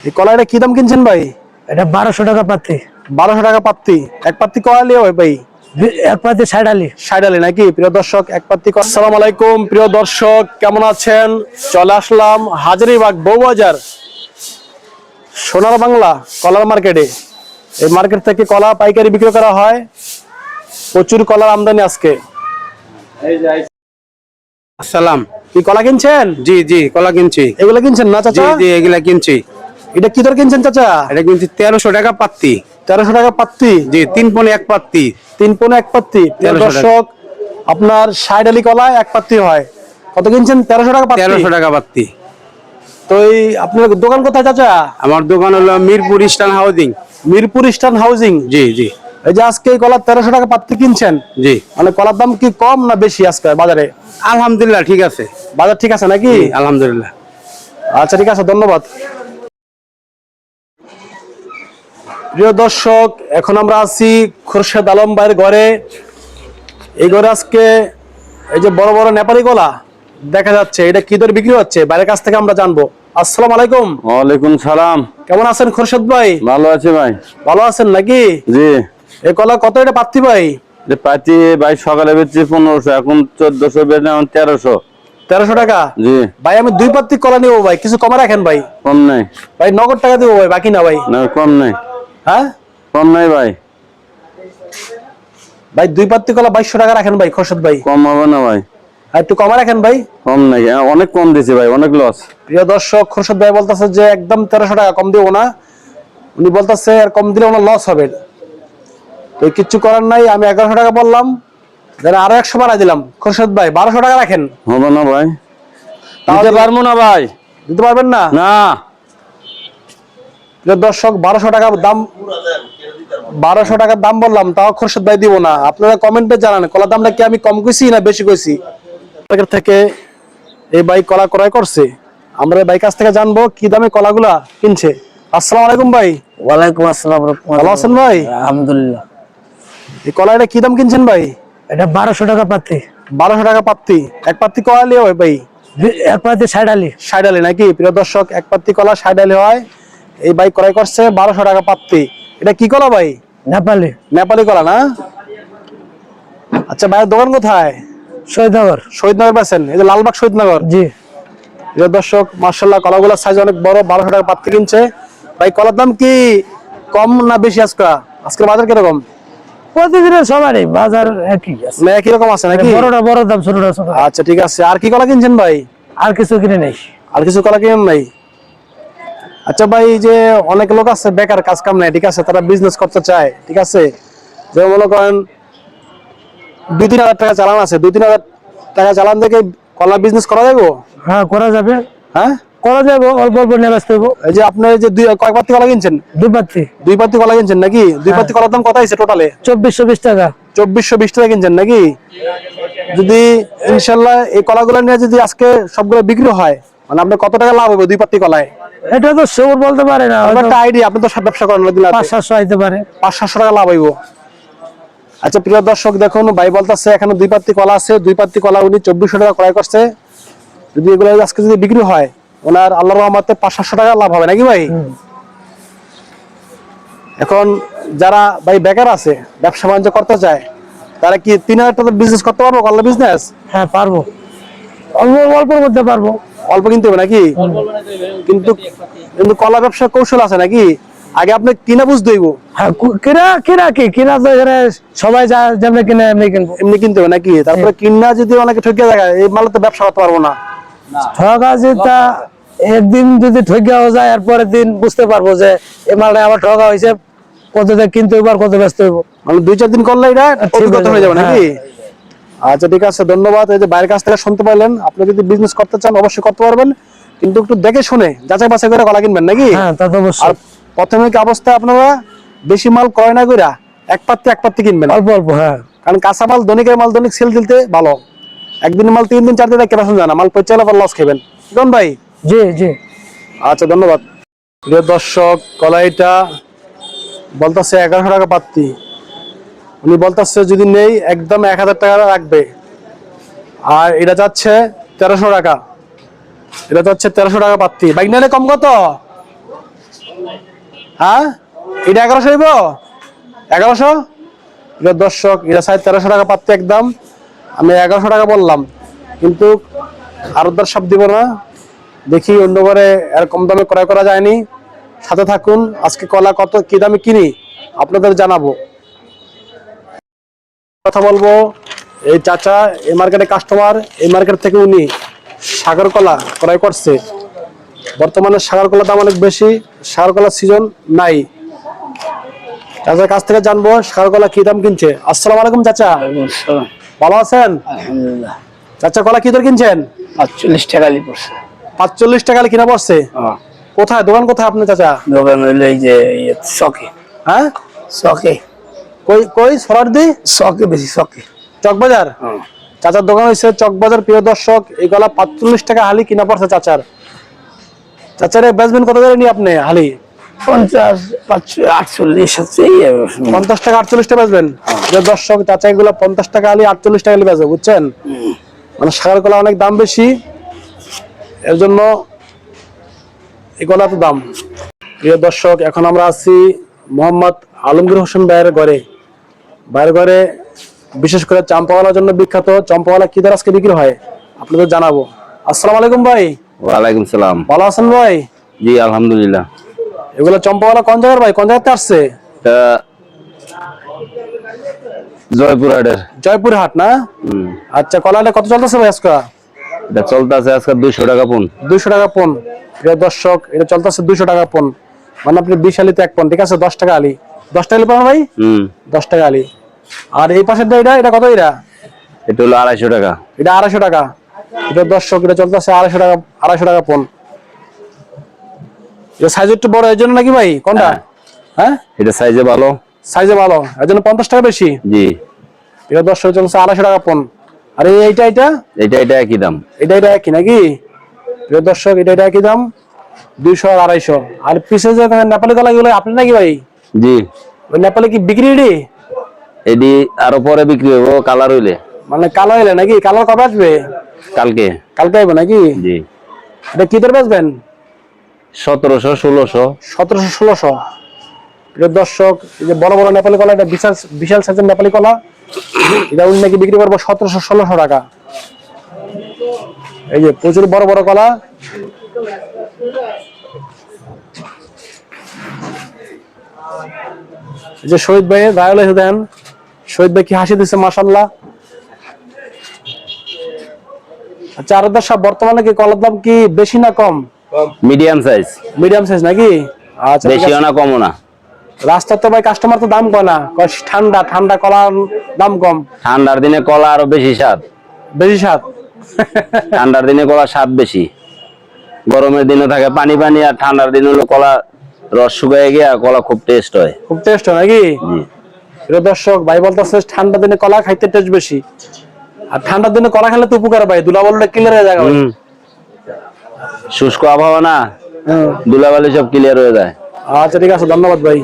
এই কলাইটা কি দাম কিনছেন ভাই? এটা বারোশো টাকা পাতি বারোশো টাকা পাত্তি। এক পাত্তি লিয়ে হয় ভাই? এক পাতি ষাট আলি। ষাট আলি নাকি? প্রিয় দর্শক এক পাত্তি আসসালাম আলাইকুম প্রিয় দর্শক কেমন আছেন? চলে আসলাম হাজারিবাগ বউবাজার সোনার বাংলা কলার মার্কেটে। এই মার্কেট থেকে কলা পাইকারি বিক্রি করা হয়। প্রচুর কলার আমদানি আজকে। সালাম কি কলা কিনছেন? জি জি কলা কিনছি। এগুলো কিনছেন না জি চাচা জি এগুলা কিনছি। এটা কি দর কিনছেন চাচা? এটা কিনছি তেরোশো টাকা পাত্তি। তেরোশো টাকা পাত্তি? জি তিন পনে এক পাত্তি। তিন পনে এক পাত্তি। প্রিয় 1300 টাকা। দর্শক আপনার ষাট আলি কলা এক পাত্তি হয়। কত কিনছেন? তেরোশো টাকা তেরোশো টাকা পাত্তি। তো এই আপনার দোকান কোথায় চাচা? আমার দোকান হলো Mirpur eastern housing. Mirpur eastern housing? জি জি। এই যে আজকে কলা তেরোশো টাকা পাত্তি কিনছেন জি। মানে কলার দাম কি কম না বেশি আজকে বাজারে? আলহামদুলিল্লাহ ঠিক আছে। বাজার ঠিক আছে নাকি? আলহামদুলিল্লাহ। আচ্ছা ঠিক আছে ধন্যবাদ। প্রিয় দর্শক এখন আমরা আছি খুরশেদ আলম ভাইয়ের ঘরে। এই ঘরে আজকে এই যে বড় বড় নেপালি কলা দেখা যাচ্ছে এটা কি দরে বিক্রি হচ্ছে? বাইরের কাছ থেকে আমরা জানব। আসসালামু আলাইকুম। ওয়ালাইকুম সালাম। কেমন আছেন খুরশেদ ভাই? ভালো আছে ভাই। ভালো আছেন নাকি? জি। এই কলা কত এটা পাত্তি ভাই? পাতি ভাই সকালে বেচছি পনেরোশো এখন চোদ্দশো বেচে এখন তেরোশো। তেরোশো টাকা? জি। ভাই আমি দুই পাত্তি কলা নিবো ভাই কিছু কমে রাখেন ভাই। কম নাই। ভাই নগদ টাকা দিব ভাই বাকি না ভাই। না কম নাই। হ্যাঁ? কম নাই ভাই। ভাই দুই পাত্তি কলা বাইশশো টাকা রাখেন ভাই খোরশেদ ভাই। কম হবে না ভাই। একটু কমে রাখেন ভাই। কম নাই। হ্যাঁ, অনেক কম দিছি ভাই অনেক লস প্রিয় দর্শক খুরশেদ ভাই বলতেছে যে একদম তেরোশো টাকা কম দিব না। উনি বলতেছে আর কম দিলে ওনার লস হবে। তো কিচ্ছু করার নাই আমি এগারোশো টাকা বললাম। আরও একশো বাড়াই দিলাম। খুরশেদ ভাই বারোশো টাকা রাখেন। হবে না ভাই। দিতে পারব না ভাই। দিতে পারবেন না? না। দর্শক বারোশো টাকা দাম বারোশো টাকার দাম বললাম তাও খোরশেদ ভাই দিব না। আপনারা কমেন্টে জানান কলার দামটা কি আমি কম কইছি না বেশি কইছি? থেকে এই বাইক কলা ক্রয় করছে। আমরা বাইক কাছ থেকে জানব কি দামে কলাগুলা কিনছে। আসসালামু আলাইকুম ভাই। ওয়ালাইকুম আসসালাম ভালো আছেন ভাই? আলহামদুলিল্লাহ। এই কলা এটা কি দাম কিনছেন ভাই? এটা বারোশো টাকা পাতি বারোশো টাকা পাত্তি। এক পাত্তি কলা লিয়ে হয় ভাই? এক পাতি ষাট আলি। ষাট আলি নাকি? প্রিয় দর্শক এক পাত্তি কলা ষাট আলি হয়। এই বাইক ক্রয় করছে বারোশো টাকা পাত্তি এটা কি কলা ভাই? নেপালি। নেপালি কলা না? আচ্ছা ভাইয়ের দোকান কোথায়? সৈদাগর শহীদনগর পাচ্ছেন? এই যে লালবাগ শহীদনগর জি। দর্শক মার্শাল্লাহ কলাগুলোর সাইজ অনেক বড় বারোশো টাকা পাত্তি কিনছে। ভাই কলার দাম কি কম না বেশি আজকে? আজকের বাজার কীরকম? প্রতিদিনের সবারই বাজার একই আছে। না একই রকম আছে নাকি? বড়টা বড় দাম ছোটটা ছোট। আচ্ছা ঠিক আছে। আর কি কলা কিনছেন ভাই? আর কিছু কিনে নেই। আর কিছু কলা কিনেন নাই? আচ্ছা ভাই যে অনেক লোক আছে বেকার কাজ কাম নাই ঠিক আছে? তারা বিজনেস করতে চায় ঠিক আছে? যে মনে করেন দুই তিন হাজার টাকা চালান আছে দুই তিন হাজার টাকা চালান থেকে কলা বিজনেস করা যাব? হ্যাঁ করা যাবে। হ্যাঁ? করা যাবে অল্প অল্প নিয়ে ব্যস্ত হইব এই যে আপনার যে দুই কয় পাত্তি কলা কিনছেন? দুই পাতি দুই পাত্তি কলা কিনছেন নাকি? দুই পাত্তি কলার দাম কত হয়েছে টোটালে চব্বিশশো বিশ টাকা। চব্বিশশো বিশ টাকা কিনছেন নাকি? যদি ইনশাল্লাহ এই কলাগুলো নিয়ে যদি আজকে সবগুলো বিক্রি হয় মানে আপনার কত টাকা লাভ হবে? দুই পাত্তি কলায়? এটা তো শিওর বলতে পারে না একটা আইডিয়া আপনি তো ব্যবসা করেন দিন পাঁচ সাতশো আইতে পারে। পাঁচ সাতশো টাকা লাভ হইব। আচ্ছা প্রিয় দর্শক দেখুন ভাই বলতেছে এখানে দুই পাত্তি কলা আছে। দুই পাত্তি কলা উনি চব্বিশশো টাকা ক্রয় করছে। যদি এগুলো আজকে যদি বিক্রি হয় ওনার আল্লাহ রহমতে পাঁচ সাতশো টাকা লাভ হবে নাকি ভাই? এখন যারা ভাই বেকার আছে ব্যবসা বাণিজ্য করতে চায় তারা কি তিন হাজার টাকা বিজনেস করতে পারব কলা বিজনেস হ্যাঁ পারব। অল্প অল্পের মধ্যে পারব। অল্প কিনতে হবে নাকি? কিন্তু কিন্তু কলা ব্যবসা কৌশল আছে নাকি? আগে আপনি কিনা বুঝতে হইব। হ্যাঁ কিনা কিনা কি? কিনা তো এখানে সবাই যা যেমনি কিনে এমনি কিনবো। এমনি কিনতে হবে নাকি? তারপরে কিনা যদি অনেকে ঠকিয়ে যায় এই মালে তো ব্যবসা করতে পারব না। ঠকা যেটা একদিন যদি ঠকিয়াও যায় আর পরের দিন বুঝতে পারব যে এই মালটা আবার ঠকা হয়েছে কতটা কিনতে হইব আর কত ব্যস্ত হইব। মানে দুই চার দিন করলে এটা ঠিক অভিজ্ঞতা হয়ে হয়ে যাবে যাবে, নাকি আচ্ছা ঠিক আছে ধন্যবাদ। এই যে বাইরের কাছ থেকে শুনতে পারলেন আপনি যদি বিজনেস করতে চান অবশ্যই করতে পারবেন। কিন্তু একটু দেখে শুনে যাচাই বাছাই করে কলা কিনবেন নাকি? হ্যাঁ তা তো আর অবশ্যই অবস্থায় আপনারা বেশি মাল ক্রয় না কইরা এক পাত্তি এক পাত্তি কিনবেন? অল্প অল্প হ্যাঁ। কারণ কাঁচা মাল দৈনিকের মাল দৈনিক সেল দিতে ভালো। একদিন মাল তিন দিন চার দিন কেনা শুনে না মাল পচে গেলে লস খাবেন কেমন ভাই? জি জি। আচ্ছা ধন্যবাদ। প্রিয় দর্শক কলাইটা বলতেছে এগারোশো টাকা পাত্তি। উনি বলতেছে যদি নেই, একদম এক হাজার টাকা রাখবে। আর এটা যাচ্ছে তেরোশো টাকা। এটা যাচ্ছে তেরোশো টাকা পাত্তি। বাইক নিলে কম কত? হ্যাঁ? এটা এগারোশো হইব? এগারোশো? এটা দর্শক, এটা সাড়ে তেরোশো টাকা পাচ্ছে একদম। আমি এগারোশো টাকা বললাম। কিন্তু আরও দর সব দিব না। দেখি অন্য বারে এর কম দামে ক্রয় করা যায়নি। সাথে থাকুন, আজকে কলা কত, কি দামে কিনি, আপনাদের জানাব। কথা বলব এই চাচা এই মার্কেটে কাস্টমার এই মার্কেট থেকে উনি সাগর কলা ক্রয় করছে। বর্তমানে সাগর কলার দাম অনেক বেশি সাগর কলার সিজন নাই। চাচার কাছ থেকে জানব সাগর কলা কি দাম কিনছে। আসসালামু আলাইকুম চাচা। ভালো আছেন? আলহামদুলিল্লাহ। চাচা কলা কি দর কিনছেন? পাঁচচল্লিশ টাকা পড়ছে। পাঁচচল্লিশ টাকা কিনা পড়ছে? কোথায়? দোকান কোথায় আপনি চাচা? দোকান হইল এই যে শখে। হ্যাঁ? শখে। কই কই সরারদি? শখে বেশি শখে। চকবাজার? চাচার দোকান হয়েছে চকবাজার প্রিয় দর্শক এই গলা পাঁচচল্লিশ টাকা হালি কিনা পড়ছে চাচার। কত করে নি আপনি হালি? পঞ্চাশ পাঁচশো আটচল্লিশ পঞ্চাশ টাকা আটচল্লিশ টাকা বেচবেন দর্শক চাচা এগুলো পঞ্চাশ টাকা আটচল্লিশ টাকা বেচবে বুঝছেন? মানে সাগর কলা অনেক দাম বেশি এর জন্য এই কলা এত দাম। প্রিয় দর্শক এখন আমরা আছি মোহাম্মদ আলমগীর হোসেন ভাইয়ের ঘরে। ভাইয়ের ঘরে বিশেষ করে চাম্পাওয়ালার জন্য বিখ্যাত। চম্পাওয়ালা কি দর আজকে বিক্রি হয়? আপনাদের জানাব। আসসালামু আলাইকুম ভাই। ওয়ালাইকুম সালাম। ভালো আছেন ভাই? জি আলহামদুলিল্লাহ। এগুলো চম্পাওয়ালা কোন জায়গার ভাই? কোন জায়গাতে আসছে? এটা জয়পুর হাটের। জয়পুর হাট না। আচ্ছা কলাটা কত চলতেছে ভাই আজকে? এটা চলতেছে আজকে দুইশো টাকা পুন। দুইশো টাকা পন। প্রিয় দর্শক এটা চলতেছে দুইশো টাকা পন। মানে আপনি বিশ আলিতে এক পন ঠিক আছে? দশ টাকা আলি। দশ টাকা আলি পাবেন ভাই? হম। দশ টাকা আলি। আর এই পাশের এটা এটা কত এটা? এটা হলো আড়াইশো টাকা। এটা আড়াইশো টাকা। এটা দর্শক এটা চলতেছে আড়াইশো টাকা আড়াইশো টাকা পন এটা সাইজ একটু বড় এর জন্য নাকি ভাই? কোনটা? হ্যাঁ। হ্যাঁ? এটা সাইজে ভালো। সাইজে ভালো। এর জন্য পঞ্চাশ টাকা বেশি? জি। এটা দর্শক চলছে আড়াইশো টাকা পন আর এই এইটা এটা এটা এটা একই দাম। এটা এটা একই নাকি? প্রিয় দর্শক এটা এটা একই দাম। দুইশো আর আড়াইশো। আর পিসে যে নেপালি কলা গুলো আপনি নাকি ভাই? জি। ওই নেপালে কি বিক্রি এটি আরও পরে বিক্রি হব কালার হইলে। মানে কালো এলে নাকি? কালার কবে আসবে? কালকে। কালকে আসবে নাকি? জি। এটা কি দর বেচবেন? সতেরোশো ষোলোশো। সতেরোশো ষোলোশো। প্রিয় দর্শক এই যে বড় বড় নেপালি কলা এটা বিশাল বিশাল সাইজের নেপালি কলা। এটা উনি নাকি বিক্রি করব সতেরোশো ষোলোশো টাকা। এই যে প্রচুর বড় বড় কলা। এই যে শহীদ ভাই গায়ল দেন। শহীদ ভাই কি হাসি দিচ্ছে মাসাল্লাহ আচ্ছা আর বর্তমানে কি কলার দাম কি বেশি না কম? Medium size. মিডিয়াম সাইজ নাকি? আচ্ছা বেশিও না কমও না। তো ভাই কাস্টমার তো দাম কয় না? ঠান্ডা ঠান্ডা কলার দাম কম। ঠান্ডার দিনে কলা আরও বেশি স্বাদ। বেশি স্বাদ? ঠান্ডার দিনে কলা স্বাদ বেশি। গরমের দিনে থাকে পানি পানি আর ঠান্ডার দিনে হলো কলা রস শুকায় গিয়া কলা খুব টেস্ট হয়। খুব টেস্ট হয় নাকি? জি প্রিয় দর্শক ভাই বলতেছে ঠান্ডা দিনে কলা খাইতে টেস্ট বেশি। আর ঠান্ডার দিনে কলা খেলে তো উপকার ভাই দুলাবলটা ক্লিয়ার হয়ে যায় শুষ্ক আবহাওয়া না দুলাবালি ধুলাবালি সব ক্লিয়ার হয়ে যায়। আচ্ছা ঠিক আছে ধন্যবাদ ভাই।